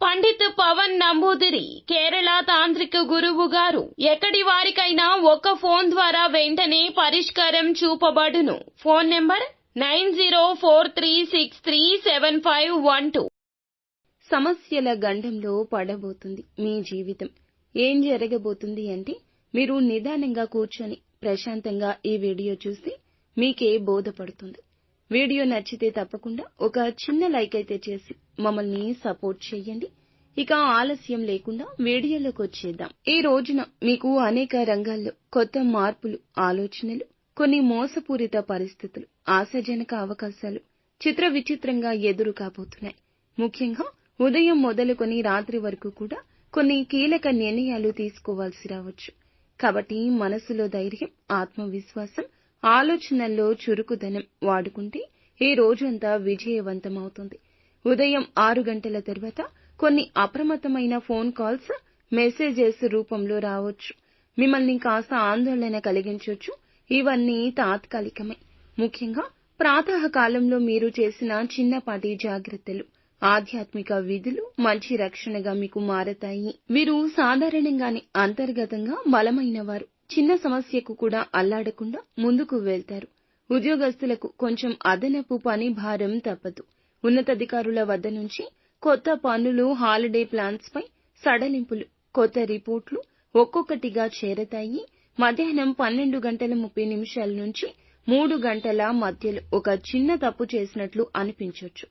పండిత్ పవన్ నంబూదిరి కేరళ తాంత్రిక గురువు గారు. ఎక్కడి వారికైనా ఒక్క ఫోన్ ద్వారా వెంటనే పరిష్కారం చూపబడును. Phone number nine zero four three six three seven five one two. సమస్యల గండంలో పడబోతుంది మీ జీవితం. ఏం జరగబోతుంది అంటే మీరు నిదానంగా కూర్చొని ప్రశాంతంగా ఈ వీడియో చూసి మీకే బోధపడుతుంది. వీడియో నచ్చితే తప్పకుండా ఒక చిన్న లైక్ అయితే చేసి మమ్మల్ని సపోర్ట్ చేయండి. ఇక ఆలస్యం లేకుండా వీడియోలోకి వచ్చేద్దాం. ఈ రోజున మీకు అనేక రంగాల్లో కొత్త మార్పులు ఆలోచనలు కొన్ని మోసపూరిత పరిస్థితులు ఆశాజనక అవకాశాలు చిత్ర విచిత్రంగా ఎదురు కాబోతున్నాయి. ముఖ్యంగా ఉదయం మొదలుకొని రాత్రి వరకు కూడా కొన్ని కీలక నిర్ణయాలు తీసుకోవాల్సి రావచ్చు. కాబట్టి మనసులో ధైర్యం ఆత్మవిశ్వాసం ఆలోచనల్లో చురుకుదనం వాడుకుంటే ఈ రోజంతా విజయవంతమవుతుంది. ఉదయం ఆరు గంటల తర్వాత కొన్ని అప్రమత్తమైన ఫోన్ కాల్స్ మెసేజెస్ రూపంలో రావచ్చు. మిమ్మల్ని కాస్త ఆందోళన కలిగించవచ్చు ఇవన్నీ తాత్కాలికమే. ముఖ్యంగా ప్రాతకాలంలో మీరు చేసిన చిన్నపాటి జాగ్రత్తలు. ఆధ్యాత్మిక విధులు మంచి రక్షణగా మీకు మారతాయి. మీరు సాధారణంగానే అంతర్గతంగా బలమైన వారు చిన్న సమస్యకు కూడా అల్లాడకుండా ముందుకు వెళ్తారు. ఉద్యోగస్తులకు కొంచెం అదనపు పని భారం తప్పదు. ఉన్నతాధికారుల వద్ద నుంచి కొత్త పనులు హాలిడే ప్లాన్స్ పై సడలింపులు. కొత్త రిపోర్ట్లు ఒక్కొక్కటిగా చేరతాయి. మధ్యాహ్నం పన్నెండు గంటల ముప్పై నిమిషాల నుంచి మూడు గంటల మధ్యలో ఒక చిన్న తప్పు చేసినట్లు అనిపించొచ్చు.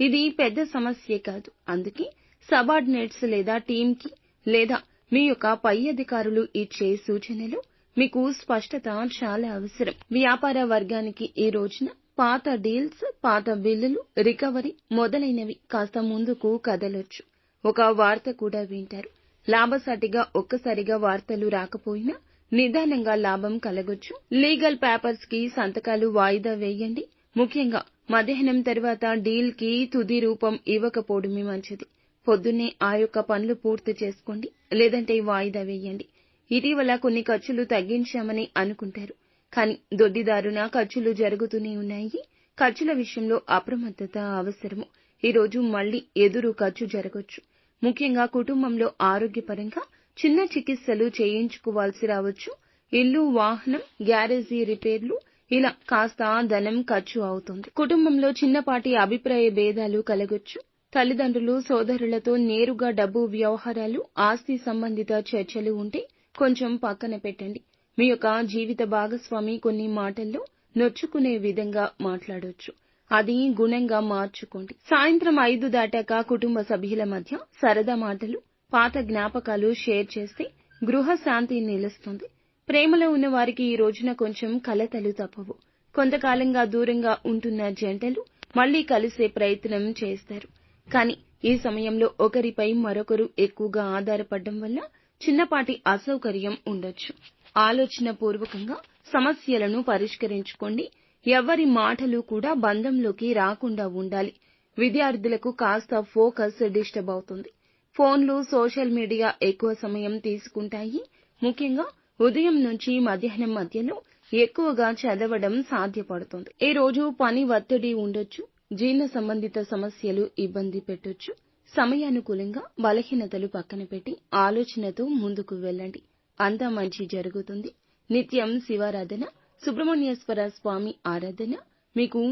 ఇది పెద్ద సమస్యే కాదు. అందుకే సబార్డినేట్స్ లేదా టీంకి లేదా మీ యొక్క పై అధికారులు ఇచ్చే సూచనలు మీకు స్పష్టత చాలా అవసరం. వ్యాపార వర్గానికి ఈ రోజున పాత డీల్స్ పాత బిల్లులు రికవరీ మొదలైనవి కాస్త ముందుకు కదలొచ్చు. ఒక వార్త కూడా వింటారు. లాభసాటిగా ఒక్కసారిగా వార్తలు రాకపోయినా నిదానంగా లాభం కలగొచ్చు. లీగల్ పేపర్స్కి సంతకాలు వాయిదా వేయండి. ముఖ్యంగా మధ్యాహ్నం తర్వాత డీల్కి తుది రూపం ఇవ్వకపోవడమే మంచిది. పొద్దున్నే ఆ యొక్క పనులు పూర్తి చేసుకోండి లేదంటే వాయిదా వేయండి. ఇటీవల కొన్ని ఖర్చులు తగ్గించామని అనుకుంటారు. కానీ దొడ్డిదారున ఖర్చులు జరుగుతూనే ఉన్నాయి. ఖర్చుల విషయంలో అప్రమత్తత అవసరము. ఈరోజు మళ్ళీ మళ్ళీ ఎదురు ఖర్చు జరగొచ్చు. ముఖ్యంగా కుటుంబంలో ఆరోగ్యపరంగా చిన్న చికిత్సలు చేయించుకోవాల్సి రావచ్చు. ఇల్లు వాహనం గ్యారేజీ రిపేర్లు ఇలా కాస్త ధనం ఖర్చు అవుతుంది. కుటుంబంలో చిన్నపాటి అభిప్రాయ భేదాలు కలగొచ్చు. తల్లిదండ్రులు సోదరులతో నేరుగా డబ్బు వ్యవహారాలు ఆస్తి సంబంధిత చర్చలు ఉంటే కొంచెం పక్కన పెట్టండి. మీ యొక్క జీవిత భాగస్వామి కొన్ని మాటల్లో నొచ్చుకునే విధంగా మాట్లాడొచ్చు. అది గుణంగా మార్చుకోండి. సాయంత్రం ఐదు దాటాక కుటుంబ సభ్యుల మధ్య సరదా మాటలు పాత జ్ఞాపకాలు షేర్ చేస్తే గృహ శాంతి నిలుస్తుంది. ప్రేమలో ఉన్న వారికి ఈ రోజున కొంచెం కలతలు తప్పవు. కొంతకాలంగా దూరంగా ఉంటున్న జంటలు మళ్ళీ కలిసే ప్రయత్నం చేస్తారు. కానీ ఈ సమయంలో ఒకరిపై మరొకరు ఎక్కువగా ఆధారపడడం వల్ల చిన్నపాటి అసౌకర్యం ఉండొచ్చు. ఆలోచనపూర్వకంగా సమస్యలను పరిష్కరించుకోండి. ఎవరి మాటలు కూడా బంధంలోకి రాకుండా ఉండాలి. విద్యార్థులకు కాస్త ఫోకస్ డిస్టర్బ్ అవుతుంది. ఫోన్లు సోషల్ మీడియా ఎక్కువ సమయం తీసుకుంటాయి. ముఖ్యంగా ఉదయం నుంచి మధ్యాహ్నం మధ్యలో ఎక్కువగా చదవడం సాధ్యపడుతుంది. ఈ రోజు పని ఒత్తిడి ఉండొచ్చు జీర్ణ సంబంధిత సమస్యలు ఇబ్బంది పెట్టొచ్చు. సమయానుకూలంగా బలహీనతలు పక్కన పెట్టి ఆలోచనతో ముందుకు వెళ్ళండి. అంతా మంచి జరుగుతుంది. నిత్యం శివారాధన సుబ్రహ్మణ్యేశ్వర స్వామి ఆరాధన మీకు